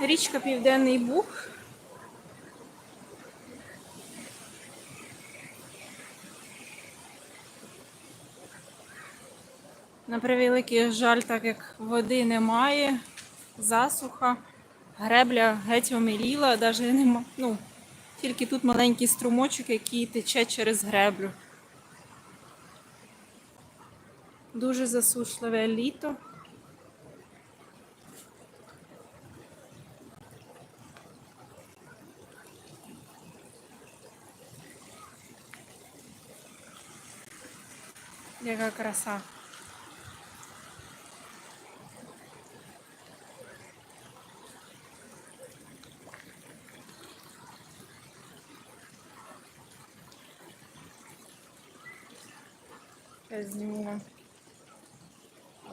Річка Південний Буг. На превеликий жаль, так як води немає, засуха, гребля геть оміліла, навіть нема. Ну, тільки тут маленький струмочок, який тече через греблю. Дуже засушливе літо. Яка краса. Я зніму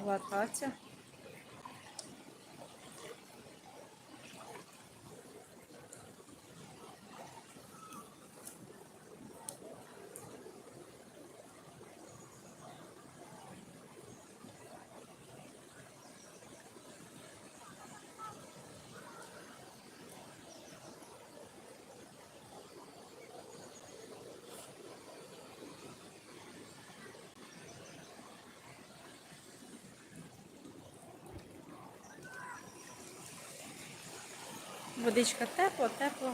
латаття. Водичка тепла, тепла.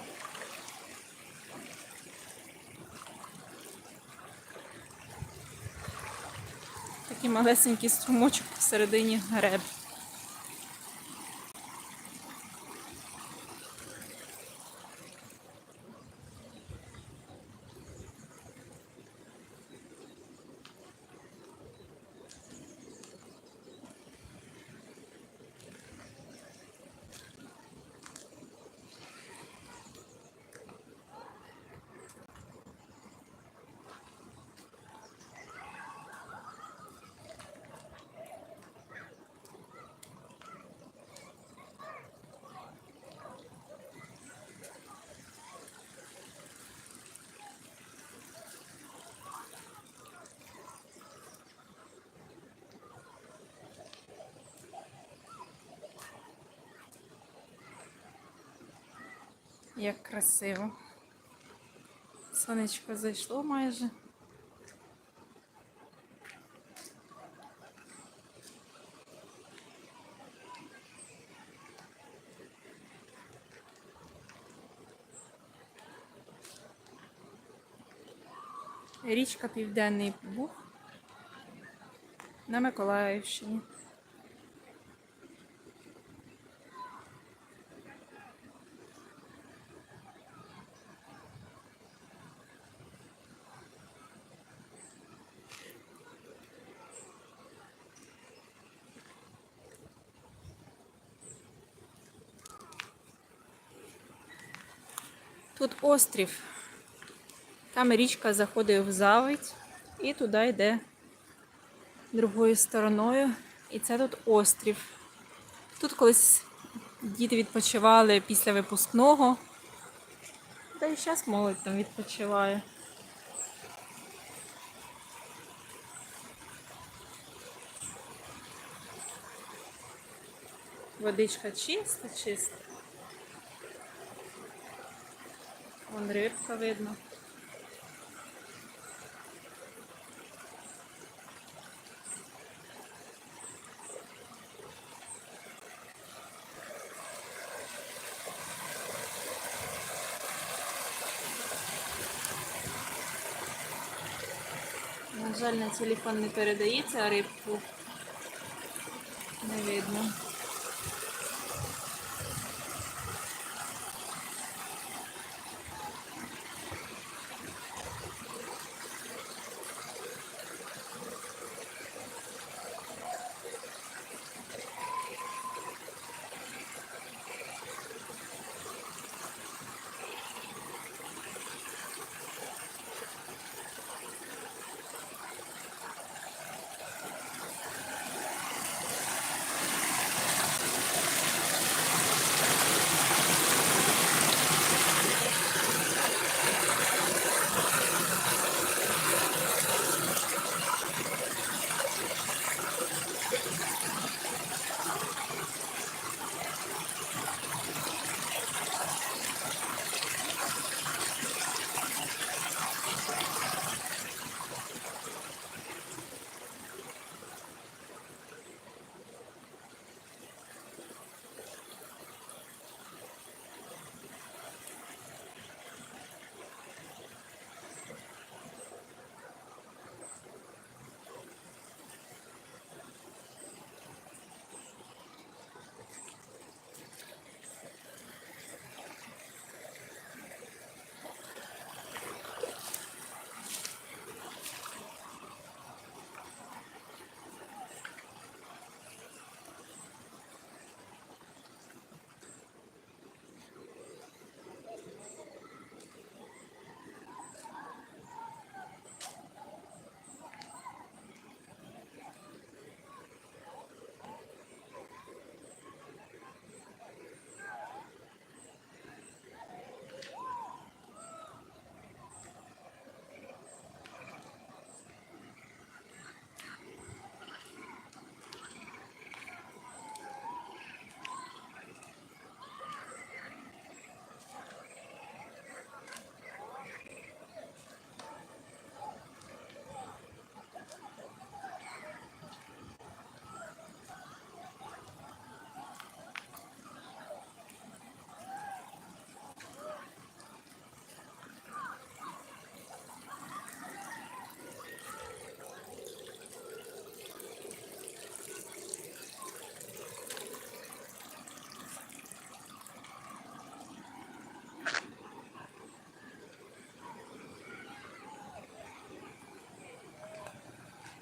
Такий малесенький струмочок посередині греб. Як красиво. Сонечко зайшло майже. Річка Південний Буг на Миколаївщині. Острів. Там річка заходить в заводь і туди йде другою стороною. І це тут острів. Тут колись діти відпочивали після випускного. Та і зараз молодь там відпочиває. Водичка чиста, чиста. Вон рибка видно. На жаль, на телефон не передається, а рибку не видно.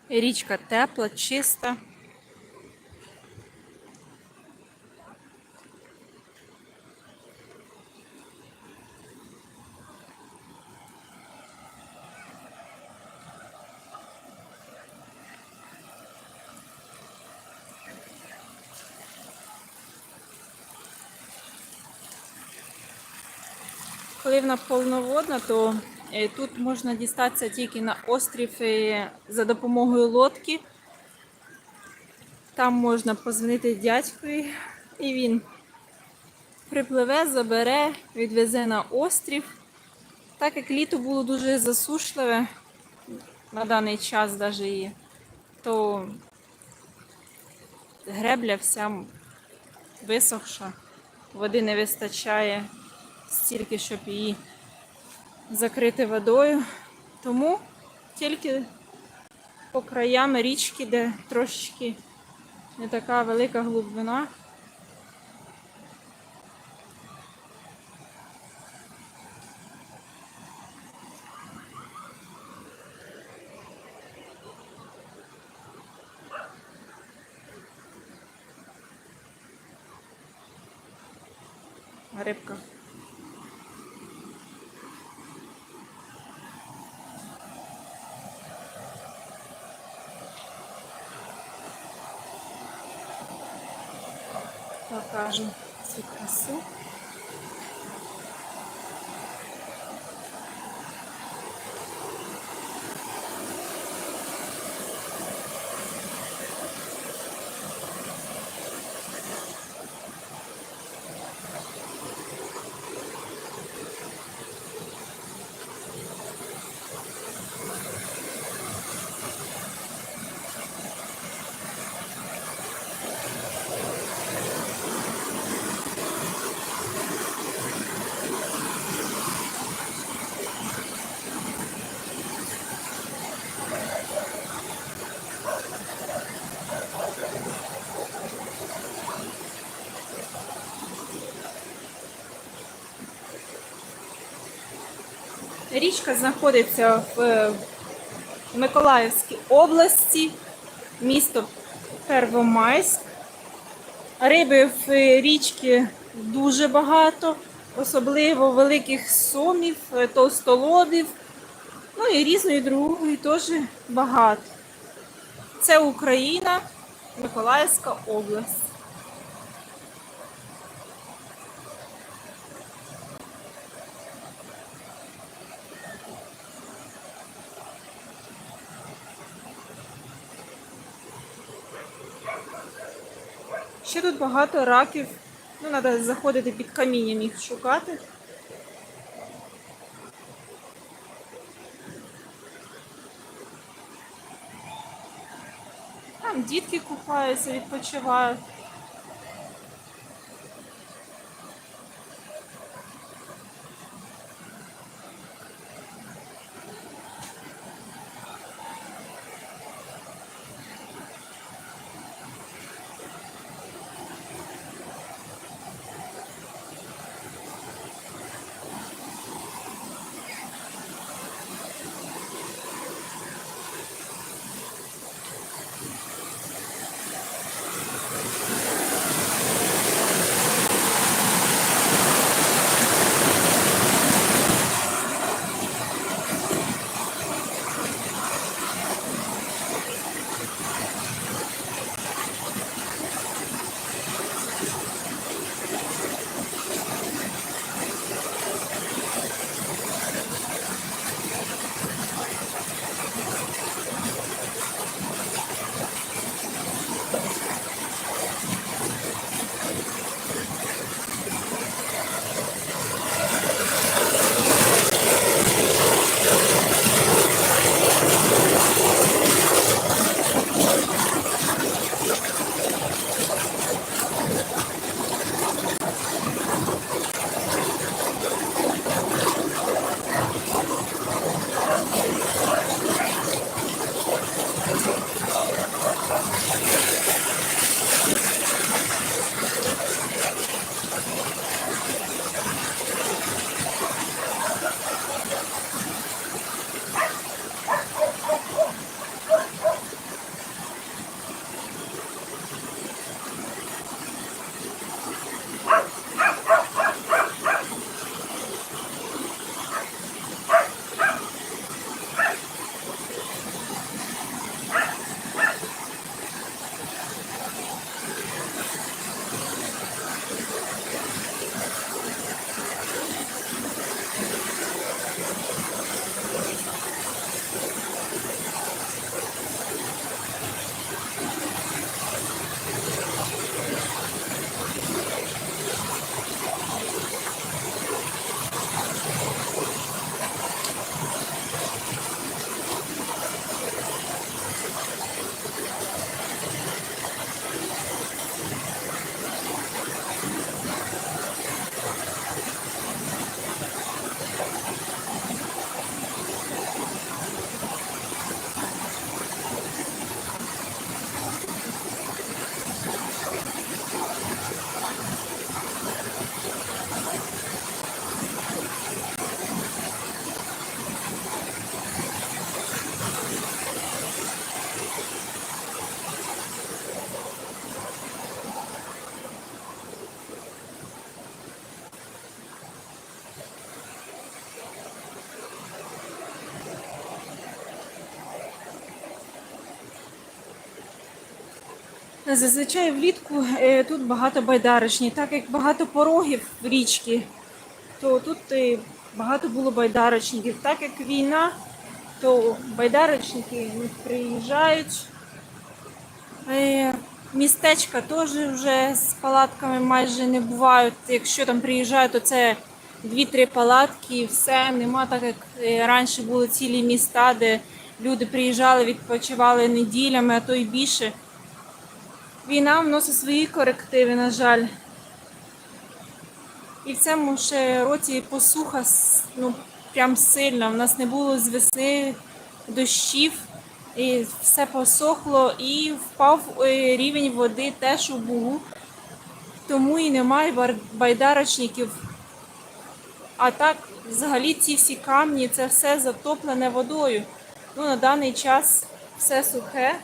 Річка тепла, чиста. Коли вона повноводна, то тут можна дістатися тільки на острів е, за допомогою лодки. Там можна позвонити дядькові, і він припливе, забере, відвезе на острів. Так як літо було дуже засушливе на даний час навіть то гребля вся висохша, води не вистачає стільки, щоб її закрити водою. Тому тільки по краям річки, де трошечки не така велика глибина. Рибка. Покажу цю красу. Річка знаходиться в Миколаївській області, місто Первомайськ. Риби в річці дуже багато, особливо великих сомів, товстолобів, ну і різної другої теж багато. Це Україна, Миколаївська область. Ще тут багато раків. Ну, треба заходити під камінням їх шукати. Там дітки купаються, відпочивають. Зазвичай влітку е, тут багато байдарочні, так як багато порогів в річці, то тут е, багато було байдарочників. Так як війна, то байдарочники приїжджають. Е, Містечка теж вже з палатками майже не бувають. Якщо там приїжджають, то це дві-три палатки і все. Нема так, як раніше були цілі міста, де люди приїжджали, відпочивали неділями, а то й більше. Війна вносить свої корективи, на жаль. І в цьому ще році посуха ну, прям сильна. У нас не було з весни дощів, і все посохло, і впав е, рівень води теж у Бугу. Тому і немає байдарочників. А так, взагалі, ці всі камні, це все затоплене водою. Ну, на даний час все сухе.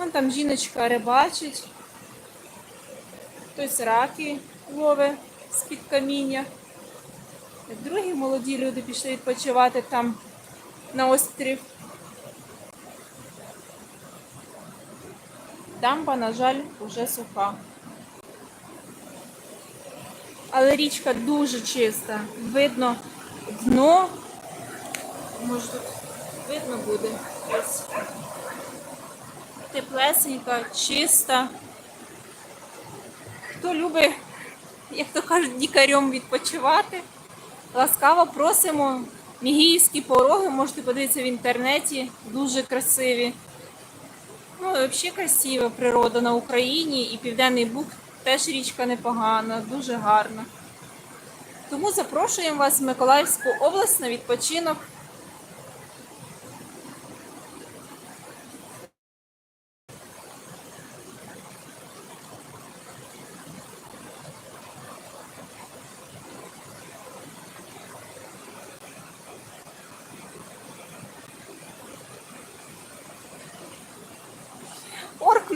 Вон там жіночка рибачить. Хтось раки ловить з-під каміння. Другі молоді люди пішли відпочивати там на острів. Дамба, на жаль, вже суха. Але річка дуже чиста. Видно дно. Може тут видно буде. Ось. Теплесенька, чиста. Хто любить, як то кажуть, дікарем відпочивати, ласкаво просимо. Мігіївські пороги, можете подивитися в інтернеті, дуже красиві. Ну, і взагалі красива природа на Україні і Південний Буг теж річка непогана, дуже гарна. Тому запрошуємо вас в Миколаївську область на відпочинок.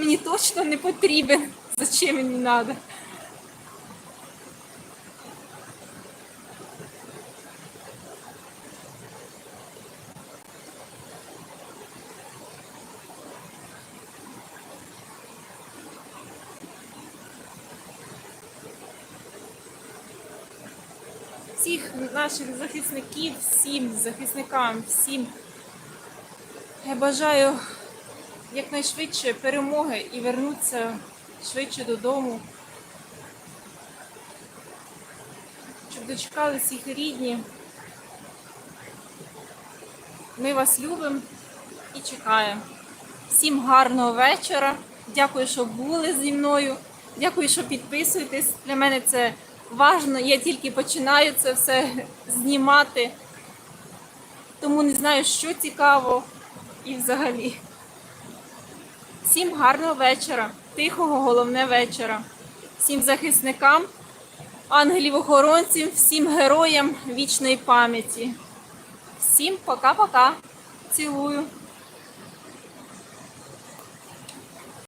Мені точно не потрібен. Зачем мені треба? Всіх наших захисників, всім захисникам, всім я бажаю якнайшвидше перемоги і вернутися швидше додому. Щоб дочекались їх рідні. Ми вас любимо і чекаємо. Всім гарного вечора. Дякую, що були зі мною. Дякую, що підписуєтесь. Для мене це важливо. Я тільки починаю це все знімати. Тому не знаю, що цікаво і взагалі. Всім гарного вечора, тихого, головне вечора. Всім захисникам, ангелів-охоронців, всім героям вічної пам'яті. Всім пока-пока. Цілую.